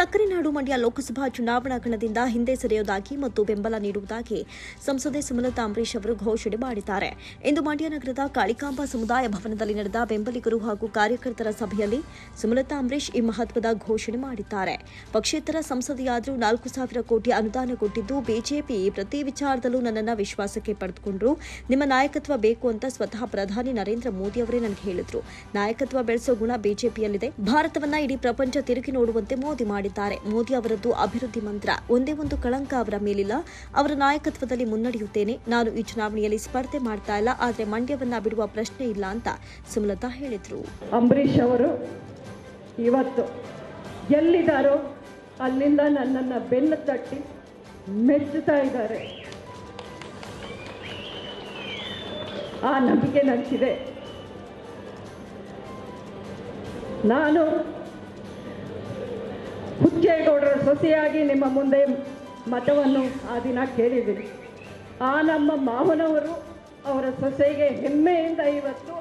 ಸಕ್ಕರೆ ನಾಡು ಮಂಡ್ಯ ಲೋಕಸಭಾ ಚುನಾವಣಾ ಕಣದಿಂದ ಹಿಂದೆ ಸರಿಯುವುದಾಗಿ ಮತ್ತು ಬೆಂಬಲ ನೀಡುವುದಾಗಿ ಸಂಸದೆ ಸುಮಲತಾ ಅಂಬರೀಶ್ ಅವರು ಘೋಷಣೆ ಮಾಡಿದ್ದಾರೆ. ಇಂದು ಮಂಡ್ಯ ನಗರದ ಕಾಳಿಕಾಂಬ ಸಮುದಾಯ ಭವನದಲ್ಲಿ ನಡೆದ ಬೆಂಬಲಿಗರು ಹಾಗೂ ಕಾರ್ಯಕರ್ತರ ಸಭೆಯಲ್ಲಿ ಸುಮಲತಾ ಅಂಬರೀಶ್ ಈ ಮಹತ್ವದ ಘೋಷಣೆ ಮಾಡಿದ್ದಾರೆ. ಪಕ್ಷೇತರ ಸಂಸದೆಯಾದರೂ ನಾಲ್ಕು ಸಾವಿರ ಕೋಟಿ ಅನುದಾನ ಕೊಟ್ಟಿದ್ದು ಬಿಜೆಪಿ ಪ್ರತಿ ವಿಚಾರದಲ್ಲೂ ನನ್ನನ್ನು ವಿಶ್ವಾಸಕ್ಕೆ ಪಡೆದುಕೊಂಡ್ರು. ನಿಮ್ಮ ನಾಯಕತ್ವ ಬೇಕು ಅಂತ ಸ್ವತಃ ಪ್ರಧಾನಿ ನರೇಂದ್ರ ಮೋದಿ ಅವರೇ ನನಗೆ ಹೇಳಿದ್ರು. ನಾಯಕತ್ವ ಬೆಳೆಸೋ ಗುಣ ಬಿಜೆಪಿಯಲ್ಲಿದೆ. ಭಾರತವನ್ನ ಇಡೀ ಪ್ರಪಂಚ ತಿರುಗಿ ನೋಡುವಂತೆ ಮೋದಿ ಮಾಡಿದ್ದಾರೆ. ಮೋದಿ ಅವರದ್ದು ಅಭಿವೃದ್ಧಿ ಮಂತ್ರ, ಒಂದೇ ಒಂದು ಕಳಂಕ ಅವರ ಮೇಲಿಲ್ಲ. ಅವರ ನಾಯಕತ್ವದಲ್ಲಿ ಮುನ್ನಡೆಯುತ್ತೇನೆ. ನಾನು ಈ ಚುನಾವಣೆಯಲ್ಲಿ ಸ್ಪರ್ಧೆ ಮಾಡ್ತಾ ಇಲ್ಲ, ಆದರೆ ಮಂಡ್ಯವನ್ನ ಬಿಡುವ ಪ್ರಶ್ನೆ ಇಲ್ಲ ಅಂತ ಸುಮಲತಾ ಹೇಳಿದ್ರು. ಅಂಬರೀಷ್ ಅವರು ಇವತ್ತು ಎಲ್ಲಿದ್ದಾರೋ ಅಲ್ಲಿಂದ ನನ್ನನ್ನು ಬೆನ್ನು ತಟ್ಟಿ ಮೆಚ್ಚುತ್ತಾ ಇದ್ದಾರೆ. ಆ ನಂಬಿಕೆ ನನಗಿದೆ ನಾನು ಹುಚ್ಚೇಗೌಡರ ಸೊಸೆಯಾಗಿ ನಿಮ್ಮ ಮುಂದೆ ಮತವನ್ನು ಆ ದಿನ ಕೇಳಿದ್ದೀನಿ. ಆ ನಮ್ಮ ಮಾವನವರು ಅವರ ಸೊಸೆಗೆ ಹೆಮ್ಮೆಯಿಂದ ಇವತ್ತು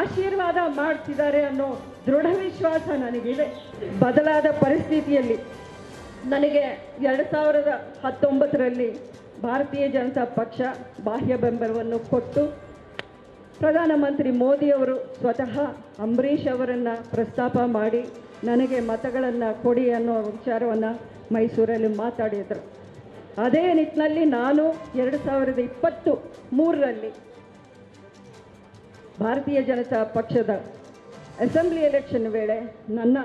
ಆಶೀರ್ವಾದ ಮಾಡ್ತಿದ್ದಾರೆ ಅನ್ನೋ ದೃಢ ವಿಶ್ವಾಸ ನನಗಿದೆ. ಬದಲಾದ ಪರಿಸ್ಥಿತಿಯಲ್ಲಿ ನನಗೆ ಎರಡು ಸಾವಿರದ ಹತ್ತೊಂಬತ್ತರಲ್ಲಿ ಭಾರತೀಯ ಜನತಾ ಪಕ್ಷ ಬಾಹ್ಯ ಬೆಂಬಲವನ್ನು ಕೊಟ್ಟು ಪ್ರಧಾನಮಂತ್ರಿ ಮೋದಿಯವರು ಸ್ವತಃ ಅಂಬರೀಷ್ ಅವರನ್ನು ಪ್ರಸ್ತಾಪ ಮಾಡಿ ನನಗೆ ಮತಗಳನ್ನು ಕೊಡಿ ಅನ್ನೋ ವಿಚಾರವನ್ನು ಮೈಸೂರಲ್ಲಿ ಮಾತಾಡಿದರು. ಅದೇ ನಿಟ್ಟಿನಲ್ಲಿ ನಾನು ಎರಡು ಸಾವಿರದ ಇಪ್ಪತ್ತು ಮೂರರಲ್ಲಿ ಭಾರತೀಯ ಜನತಾ ಪಕ್ಷದ ಅಸೆಂಬ್ಲಿ ಎಲೆಕ್ಷನ್ ವೇಳೆ ನನ್ನ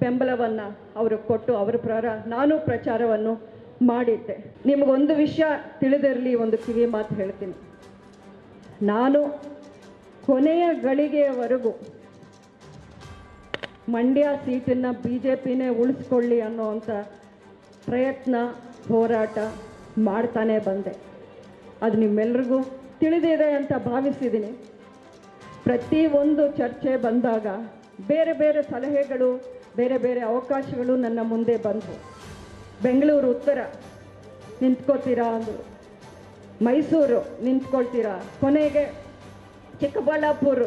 ಬೆಂಬಲವನ್ನು ಅವರು ಕೊಟ್ಟು ಅವರ ಪ್ರರ ನಾನು ಪ್ರಚಾರವನ್ನು ಮಾಡಿದ್ದೆ. ನಿಮಗೊಂದು ವಿಷಯ ತಿಳಿದಿರಲಿ, ಒಂದು ಕಿವಿ ಮಾತು ಹೇಳ್ತೀನಿ. ನಾನು ಕೊನೆಯ ಗಳಿಗೆಯವರೆಗೂ ಮಂಡ್ಯ ಸೀಟನ್ನ ಬಿ ಜೆ ಪಿನೇ ಉಳಿಸ್ಕೊಳ್ಳಿ ಅನ್ನೋವಂಥ ಪ್ರಯತ್ನ, ಹೋರಾಟ ಮಾಡ್ತಾನೆ ಬಂದೆ. ಅದು ನಿಮ್ಮೆಲ್ರಿಗೂ ತಿಳಿದಿದೆ ಅಂತ ಭಾವಿಸಿದ್ದೀನಿ. ಪ್ರತಿಯೊಂದು ಚರ್ಚೆ ಬಂದಾಗ ಬೇರೆ ಬೇರೆ ಸಲಹೆಗಳು, ಬೇರೆ ಬೇರೆ ಅವಕಾಶಗಳು ನನ್ನ ಮುಂದೆ ಬಂದವು. ಬೆಂಗಳೂರು ಉತ್ತರ, ನಿಂತ್ಕೋತೀರಾ ಅಂದರು. ಮೈಸೂರು ನಿಂತ್ಕೊಳ್ತೀರಾ? ಕೊನೆಗೆ ಚಿಕ್ಕಬಳ್ಳಾಪುರ.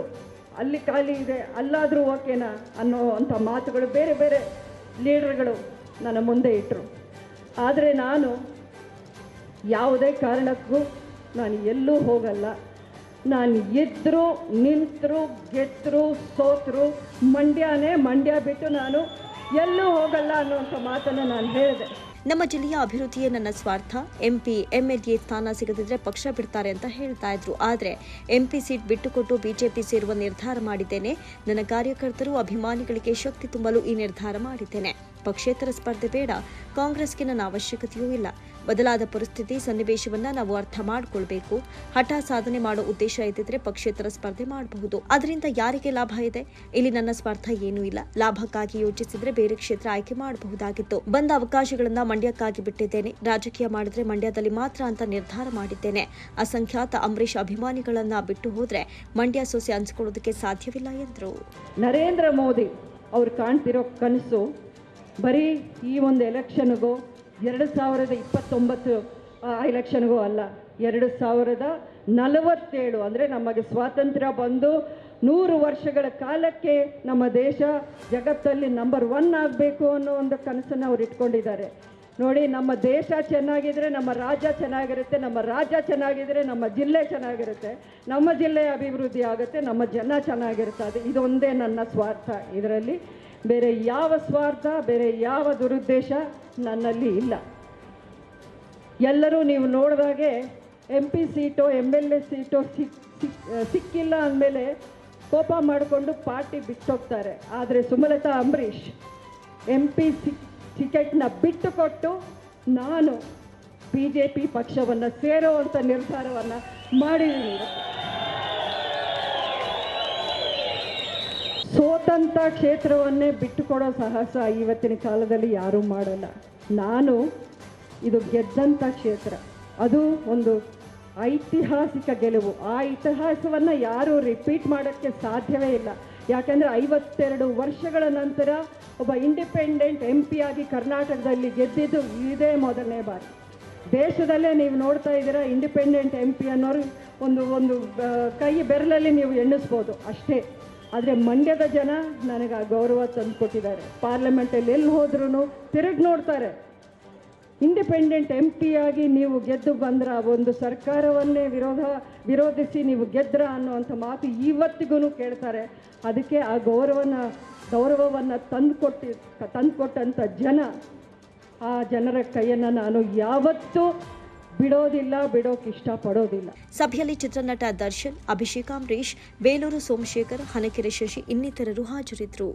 ಅಲ್ಲಿ ಖಾಲಿ ಇದೆ, ಅಲ್ಲಾದರೂ ಓಕೆನಾ ಅನ್ನೋ ಅಂಥ ಮಾತುಗಳು ಬೇರೆ ಬೇರೆ ಲೀಡರ್ಗಳು ನನ್ನ ಮುಂದೆ ಇಟ್ಟರು ಆದರೆ ನಾನು ಯಾವುದೇ ಕಾರಣಕ್ಕೂ ನಾನು ಎಲ್ಲೂ ಹೋಗಲ್ಲ. ನಾನು ಇದ್ದರೂ ನಿಂತರು ಗೆದ್ದರು ಸೋತರು, ಮಂಡ್ಯನೇ ಮಂಡ್ಯ ಬಿಟ್ಟು ನಾನು ಎಲ್ಲೂ ಹೋಗಲ್ಲ ಅನ್ನುವಂಥ ಮಾತನ್ನು ನಾನು ಹೇಳಿದೆ. ನಮ್ಮ ಜಿಲ್ಲೆಯ ಅಭಿವೃದ್ಧಿಯೇ ನನ್ನ ಸ್ವಾರ್ಥ. ಎಂಪಿ ಎಂಎಲ್ಎ ಸ್ಥಾನ ಸಿಗದಿದ್ರೆ ಪಕ್ಷ ಬಿಡ್ತಾರೆ ಅಂತ ಹೇಳ್ತಾ ಇದ್ರು. ಆದರೆ ಎಂಪಿ ಸೀಟ್ ಬಿಟ್ಟುಕೊಟ್ಟು ಬಿಜೆಪಿ ಸೇರುವ ನಿರ್ಧಾರ ಮಾಡಿದ್ದೇನೆ. ನನ್ನ ಕಾರ್ಯಕರ್ತರು, ಅಭಿಮಾನಿಗಳಿಗೆ ಶಕ್ತಿ ತುಂಬಲು ಈ ನಿರ್ಧಾರ ಮಾಡಿದ್ದೇನೆ. ಪಕ್ಷೇತರ ಸ್ಪರ್ಧೆ ಬೇಡ. ಕಾಂಗ್ರೆಸ್ಗೆ ನನ್ನ ಅವಶ್ಯಕತೆಯೂ ಇಲ್ಲ. ಬದಲಾದ ಪರಿಸ್ಥಿತಿ, ಸನ್ನಿವೇಶವನ್ನ ನಾವು ಅರ್ಥ ಮಾಡಿಕೊಳ್ಬೇಕು. ಹಠ ಸಾಧನೆ ಮಾಡೋ ಉದ್ದೇಶ ಇದ್ದಿದ್ರೆ ಪಕ್ಷೇತರ ಸ್ಪರ್ಧೆ ಮಾಡಬಹುದು. ಅದರಿಂದ ಯಾರಿಗೆ ಲಾಭ ಇದೆ? ಇಲ್ಲಿ ನನ್ನ ಸ್ಪರ್ಧ ಏನೂ ಇಲ್ಲ. ಲಾಭಕ್ಕಾಗಿ ಯೋಚಿಸಿದ್ರೆ ಬೇರೆ ಕ್ಷೇತ್ರ ಆಯ್ಕೆ ಮಾಡಬಹುದಾಗಿತ್ತು. ಬಂದ ಅವಕಾಶಗಳನ್ನ ಮಂಡ್ಯಕ್ಕಾಗಿ ಬಿಟ್ಟಿದ್ದೇನೆ. ರಾಜಕೀಯ ಮಾಡಿದ್ರೆ ಮಂಡ್ಯದಲ್ಲಿ ಮಾತ್ರ ಅಂತ ನಿರ್ಧಾರ ಮಾಡಿದ್ದೇನೆ. ಅಸಂಖ್ಯಾತ ಅಂಬರೀಷ್ ಅಭಿಮಾನಿಗಳನ್ನ ಬಿಟ್ಟು ಹೋದ್ರೆ ಮಂಡ್ಯ ಸೊಸೆ ಹಂಚಿಕೊಳ್ಳೋದಕ್ಕೆ ಸಾಧ್ಯವಿಲ್ಲ ಎಂದರು. ನರೇಂದ್ರ ಮೋದಿ ಅವ್ರು ಕಾಣ್ತಿರೋ ಕನಸು ಬರೀ ಈ ಒಂದು ಎಲೆಕ್ಷನ್ಗೂ ಎರಡು ಸಾವಿರದ ಇಪ್ಪತ್ತೊಂಬತ್ತು ಎಲೆಕ್ಷನ್ಗೂ ಅಲ್ಲ, ಎರಡು ಸಾವಿರದ ನಲವತ್ತೇಳು ಅಂದರೆ ನಮಗೆ ಸ್ವಾತಂತ್ರ್ಯ ಬಂದು ನೂರು ವರ್ಷಗಳ ಕಾಲಕ್ಕೆ ನಮ್ಮ ದೇಶ ಜಗತ್ತಲ್ಲಿ ನಂಬರ್ ಒನ್ ಆಗಬೇಕು ಅನ್ನೋ ಒಂದು ಕನಸನ್ನು ಅವ್ರು ಇಟ್ಕೊಂಡಿದ್ದಾರೆ. ನೋಡಿ, ನಮ್ಮ ದೇಶ ಚೆನ್ನಾಗಿದ್ರೆ ನಮ್ಮ ರಾಜ್ಯ ಚೆನ್ನಾಗಿರುತ್ತೆ, ನಮ್ಮ ರಾಜ್ಯ ಚೆನ್ನಾಗಿದ್ರೆ ನಮ್ಮ ಜಿಲ್ಲೆ ಚೆನ್ನಾಗಿರುತ್ತೆ, ನಮ್ಮ ಜಿಲ್ಲೆ ಅಭಿವೃದ್ಧಿ ಆಗುತ್ತೆ, ನಮ್ಮ ಜನ ಚೆನ್ನಾಗಿರುತ್ತೆ. ಅದು ಇದೊಂದೇ ನನ್ನ ಸ್ವಾರ್ಥ ಇದರಲ್ಲಿ. ಬೇರೆ ಯಾವ ಸ್ವಾರ್ಥ, ಬೇರೆ ಯಾವ ದುರುದ್ದೇಶ ನನ್ನಲ್ಲಿ ಇಲ್ಲ. ಎಲ್ಲರೂ ನೀವು ನೋಡಿದಾಗೆ M P seat M L A seat ಸಿಕ್ ಸಿಕ್, ಸಿಕ್ಕಿಲ್ಲ ಅಂದಮೇಲೆ ಕೋಪ ಮಾಡಿಕೊಂಡು ಪಾರ್ಟಿ ಬಿಟ್ಟೋಗ್ತಾರೆ. ಆದರೆ ಸುಮಲತಾ ಅಂಬರೀಷ್ ಎಂ ಪಿ ಟಿಕೆಟ್ನ ಬಿಟ್ಟು ಕೊಟ್ಟು ನಾನು ಬಿ ಜೆ ಪಿ ಪಕ್ಷವನ್ನು ಸೇರೋವಂಥ ನಿರ್ಧಾರವನ್ನು ಮಾಡಿದ್ದೀನಿ. ಸೋತಂಥ ಕ್ಷೇತ್ರವನ್ನೇ ಬಿಟ್ಟುಕೊಡೋ ಸಾಹಸ ಇವತ್ತಿನ ಕಾಲದಲ್ಲಿ ಯಾರೂ ಮಾಡಲ್ಲ. ನಾನು ಇದು ಗೆದ್ದಂಥ ಕ್ಷೇತ್ರ. ಅದು ಒಂದು ಐತಿಹಾಸಿಕ ಗೆಲುವು. ಆ ಇತಿಹಾಸವನ್ನು ಯಾರೂ ರಿಪೀಟ್ ಮಾಡೋಕ್ಕೆ ಸಾಧ್ಯವೇ ಇಲ್ಲ. ಯಾಕೆಂದರೆ ಐವತ್ತೆರಡು ವರ್ಷಗಳ ನಂತರ ಒಬ್ಬ ಇಂಡಿಪೆಂಡೆಂಟ್ ಎಂ ಆಗಿ ಕರ್ನಾಟಕದಲ್ಲಿ ಗೆದ್ದಿದ್ದು ಇದೇ ಮೊದಲನೇ ಬಾರಿ. ದೇಶದಲ್ಲೇ ನೀವು ನೋಡ್ತಾ ಇದ್ದೀರಾ ಇಂಡಿಪೆಂಡೆಂಟ್ ಎಂ ಪಿ ಅನ್ನೋರು ಒಂದು ಒಂದು ಕೈ ಬೆರಳಲ್ಲಿ ನೀವು ಎಣ್ಣಿಸ್ಬೋದು. ಅಷ್ಟೇ. ಆದರೆ ಮಂಡ್ಯದ ಜನ ನನಗೆ ಆ ಗೌರವ ತಂದು ಕೊಟ್ಟಿದ್ದಾರೆ ಪಾರ್ಲಿಮೆಂಟಲ್ಲಿ ಎಲ್ಲಿ ಹೋದ್ರೂ ತಿರುಗಿ ನೋಡ್ತಾರೆ. ಇಂಡಿಪೆಂಡೆಂಟ್ ಎಂ ಆಗಿ ನೀವು ಗೆದ್ದು ಬಂದ್ರ ಒಂದು ಸರ್ಕಾರವನ್ನೇ ವಿರೋಧ, ವಿರೋಧಿಸಿ ನೀವು ಗೆದ್ರ ಅನ್ನುವಂಥ ಮಾತು ಇವತ್ತಿಗೂ ಕೇಳ್ತಾರೆ. ಅದಕ್ಕೆ ಆ ಗೌರವನ, ಗೌರವವನ್ನು ತಂದುಕೊಟ್ಟಿ, ತಂದುಕೊಟ್ಟಂಥ ಜನ, ಆ ಜನರ ಕೈಯನ್ನು ನಾನು ಯಾವತ್ತೂ ಬಿಡೋದಿಲ್ಲ ಬಿಡೋಕೆ ಇಷ್ಟಪಡೋದಿಲ್ಲ. ಸಭೆಯಲ್ಲಿ ಚಿತ್ರನಟ ದರ್ಶನ್ ಅಭಿಷೇಕ್ ಅಂಬರೀಶ್ ಬೇಲೂರು ಸೋಮಶೇಖರ್ ಹನಕೆರೆ ಶಶಿ ಇನ್ನಿತರರು ಹಾಜರಿದ್ದರು.